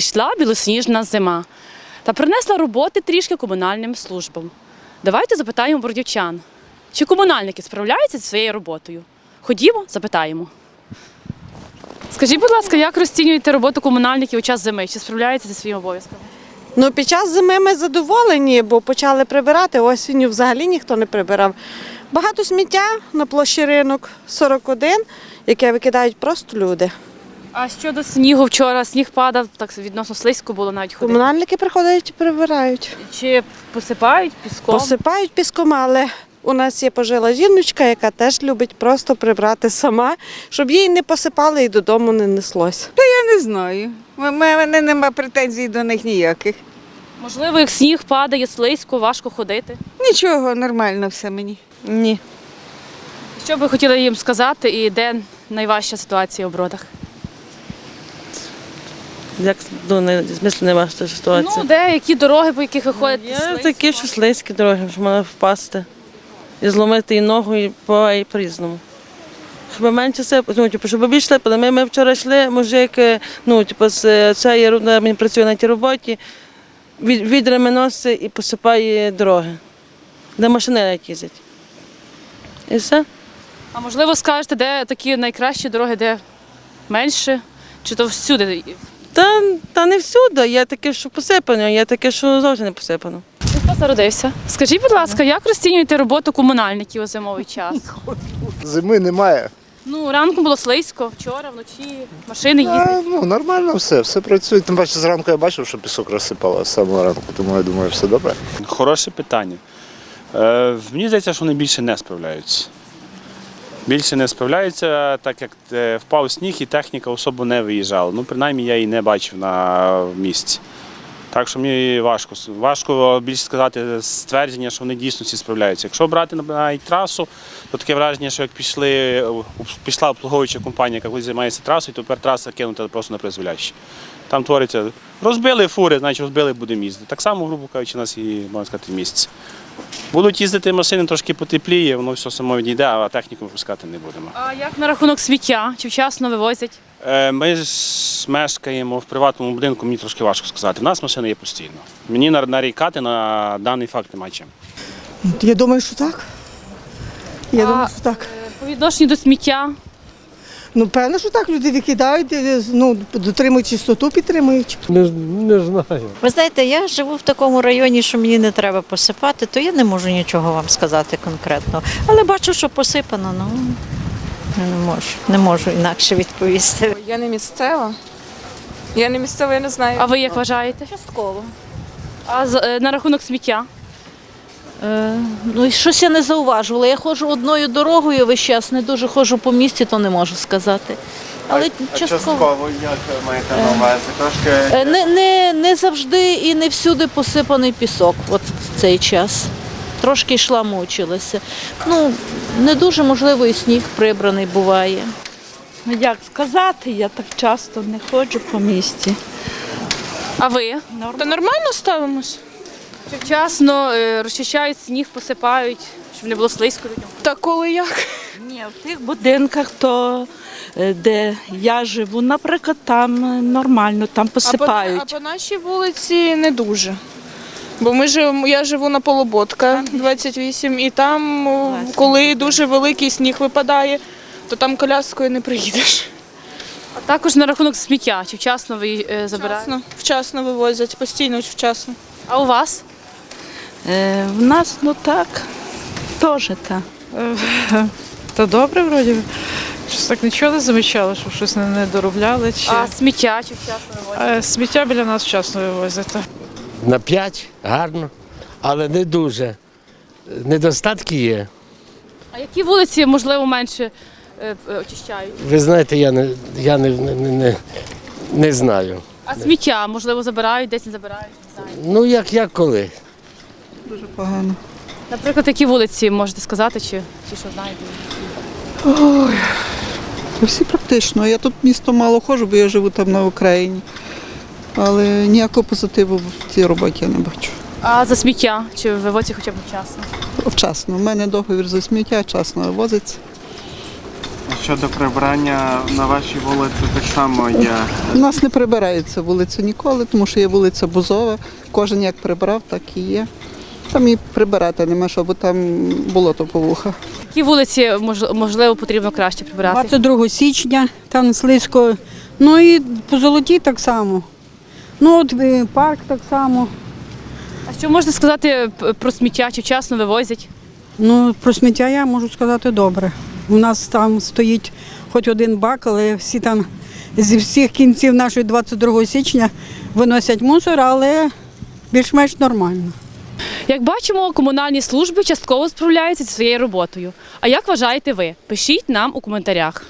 Прийшла білосніжна зима та принесла роботи трішки комунальним службам. Давайте запитаємо бордівчан, чи комунальники справляються зі своєю роботою? Ходімо, запитаємо. Скажіть, будь ласка, як розцінюєте роботу комунальників у час зими? Чи справляються зі своїми обов'язками? Ну, під час зими ми задоволені, бо почали прибирати. Осінню взагалі ніхто не прибирав. Багато сміття на площі ринок 41, яке викидають просто люди. А щодо снігу вчора, сніг падав, так відносно слизько було навіть ходити. Комунальники приходять і прибирають. Чи посипають піском? Посипають піском, але у нас є пожила жіночка, яка теж любить просто прибрати сама, щоб їй не посипали і додому не неслось. Та Я не знаю. У мене нема претензій до них ніяких. Можливо, як сніг падає, слизько, важко ходити. Нічого, нормально все мені. Ні. Що би хотіли їм сказати і де найважча ситуація у бродах? Як ну, не, смислі не ваша ситуація? Ну, де, які дороги, по яких ви ходите? Є слизько? такі, що слизькі дороги, що можна впасти. І зломити і ногу, і буває і по-різному. Щоб менше сипати, ну, типу, щоб більше липали. Ми, ми вчора йшли, мужик, е, ну, типу, з цієї ру- він працює на тій роботі, від, відрами носить і посипає дороги, де машини їздять. І все. А можливо, скажете, де такі найкращі дороги, де менше, чи то всюди? Та, та не всюди, є таке, що посипано, є таке, що зовсім не посипано. Хто народився? Скажіть, будь ласка, як розцінюєте роботу комунальників у зимовий час? Зими немає. Ну, ранку було слизько, вчора, вночі, машини їздять. А, ну, нормально все, все працює. Тим паче зранку я бачив, що пісок розсипало з самого ранку, тому я думаю, все добре. Хороше питання. Е, мені здається, що вони більше не справляються. Більше не справляються, так як е, впав сніг і техніка особо не виїжджала. Ну, принаймні, я її не бачив на місці. Так що мені важко. Важко більше сказати ствердження, що вони дійсно всі справляються. Якщо брати навіть трасу, то таке враження, що як пішли, пішла обслуговуюча компанія, яка займається трасою, то тепер траса кинута просто на призволяще. Там твориться, розбили фури, значить розбили, будемо їздити. Так само, грубо кажучи, у нас і можна сказати місяць. Будуть їздити машини трошки потепліє, воно все само відійде, а техніку випускати не будемо. А як на рахунок сміття? Чи вчасно вивозять? Е, Ми ж мешкаємо в приватному будинку, мені трошки важко сказати. У нас машини є постійно. Мені нарікати на даний факт немає чим. Я думаю, що так. Я А- думаю, що так. По відношенню до сміття. Ну, певно, що так. Люди викидають, е, ну, дотримують чистоту, підтримують. Не знаю. Ви знаєте, я живу в такому районі, що мені не треба посипати, то я не можу нічого вам сказати конкретно. Але бачу, що посипано, ну не можу, не можу інакше відповісти. Я не місцева. Я не місцева, я не знаю. А ви як вважаєте? Частково. А е, на рахунок сміття? Е, ну щось я не зауважувала. Я ходжу одною дорогою весь час, не дуже ходжу по місті, то не можу сказати. Але частково. як маєте на увазі? Трошки Е, Не, не, не завжди і не всюди посипаний пісок от в цей час. Трошки йшла мучилася. Ну, не дуже, можливо, і сніг прибраний буває. Ну, Як сказати, я так часто не ходжу по місті. А ви? Та нормально ставимось. Чи вчасно е, розчищають сніг, посипають, щоб не було слизько до нього? Та коли як? Ні, в тих будинках, то е, де я живу, наприклад, там е, нормально, там А по, посипають. а по нашій вулиці не дуже. Бо ми живемо, я живу на Полоботка 28, і там, о, коли дуже великий сніг випадає, то там коляскою не приїдеш. А також на рахунок сміття. Чи вчасно ви е, забираєте? Вчасно, вчасно вивозять, постійно вчасно. А у вас? Е, в нас, ну так, теж так. Та добре, вроді. Щось так нічого не замічала, щоб щось не, не доробляли. Чи... А сміття чи вчасно вивозять? Е, сміття біля нас вчасно вивозять. На 5 гарно, але не дуже. Недостатки є. А які вулиці, можливо, менше е, е, очищають? Ви знаєте, я не, я не, не, не, не знаю. А сміття, можливо, забирають, десь не забирають? Не знаю. Ну, як, як коли? Дуже погано. Наприклад, які вулиці можете сказати, чи, чи що знаєте? Ой, всі практично. Я тут місто мало ходжу, бо я живу там на Україні. Але ніякого позитиву в цій роботі я не бачу. А за сміття, чи вивозять хоча б вчасно? Вчасно. У мене договір за сміття, вчасно вивозиться. щодо прибирання на вашій вулиці так само є. У нас не прибирається вулиця ніколи, тому що є вулиця Бузова. Кожен як прибрав, так і є. Там і прибирати нема, щоб там було то по. Які вулиці можливо потрібно краще прибирати? 22 січня, там слизько. Ну і по золоті так само. Ну, от е, парк так само. А що можна сказати про сміття? Чи вчасно вивозять? Ну, про сміття я можу сказати добре. У нас там стоїть хоч один бак, але всі там зі всіх кінців нашої 22 січня виносять мусор, але більш-менш нормально. Як бачимо, комунальні служби частково справляються зі своєю роботою. А як вважаєте ви? Пишіть нам у коментарях.